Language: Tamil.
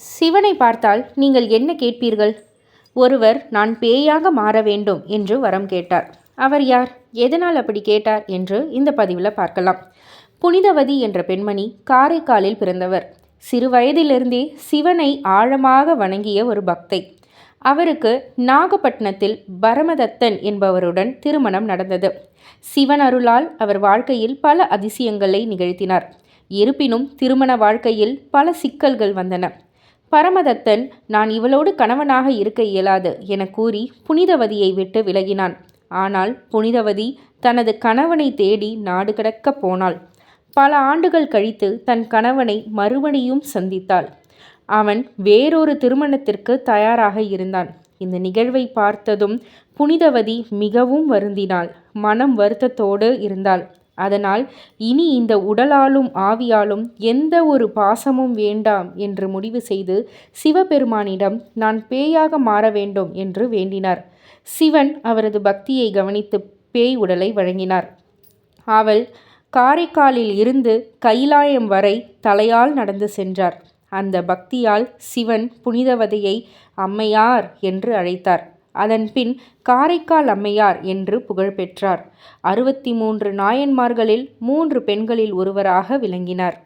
சிவனை பார்த்தால் நீங்கள் என்ன கேட்பீர்கள்? ஒருவர் நான் பேயாக மாற வேண்டும் என்று வரம் கேட்டார். அவர் யார்? எதனால் அப்படி கேட்டார் என்று இந்த பதிவில் பார்க்கலாம். புனிதவதி என்ற பெண்மணி காரைக்காலில் பிறந்தவர். சிறு வயதிலிருந்தே சிவனை ஆழமாக வணங்கிய ஒரு பக்தை. அவருக்கு நாகப்பட்டினத்தில் பரமதத்தன் என்பவருடன் திருமணம் நடந்தது. சிவன் அருளால் அவர் வாழ்க்கையில் பல அதிசயங்களை நிகழ்த்தினார். இருப்பினும் திருமண வாழ்க்கையில் பல சிக்கல்கள் வந்தன. பரமதத்தன் நான் இவளோடு கணவனாக இருக்க இயலாது என கூறி புனிதவதியை விட்டு விலகினான். ஆனால் புனிதவதி தனது கணவனை தேடி நாடு கடக்க போனாள். பல ஆண்டுகள் கழித்து தன் கணவனை மறுபடியும் சந்தித்தாள். அவன் வேறொரு திருமணத்திற்கு தயாராக இருந்தான். இந்த நிகழ்வை பார்த்ததும் புனிதவதி மிகவும் வருந்தினாள். மனம் வருத்தத்தோடு இருந்தாள். அதனால் இனி இந்த உடலாலும் ஆவியாலும் எந்த ஒரு பாசமும் வேண்டாம் என்று முடிவு செய்து சிவபெருமானிடம் நான் பேயாக மாற வேண்டும் என்று வேண்டினார். சிவன் அவரது பக்தியை கவனித்து பேய் உடலை வழங்கினார். அவள் காரைக்காலில் இருந்து கைலாயம் வரை தலையால் நடந்து சென்றார். அந்த பக்தியால் சிவன் புனிதவதையை அம்மையார் என்று அழைத்தார். அதன்பின் காரைக்கால் அம்மையார் என்று புகழ் பெற்றார் அறுபத்தி மூன்று நாயன்மார்களில் மூன்று பெண்களில் ஒருவராக விளங்கினார்.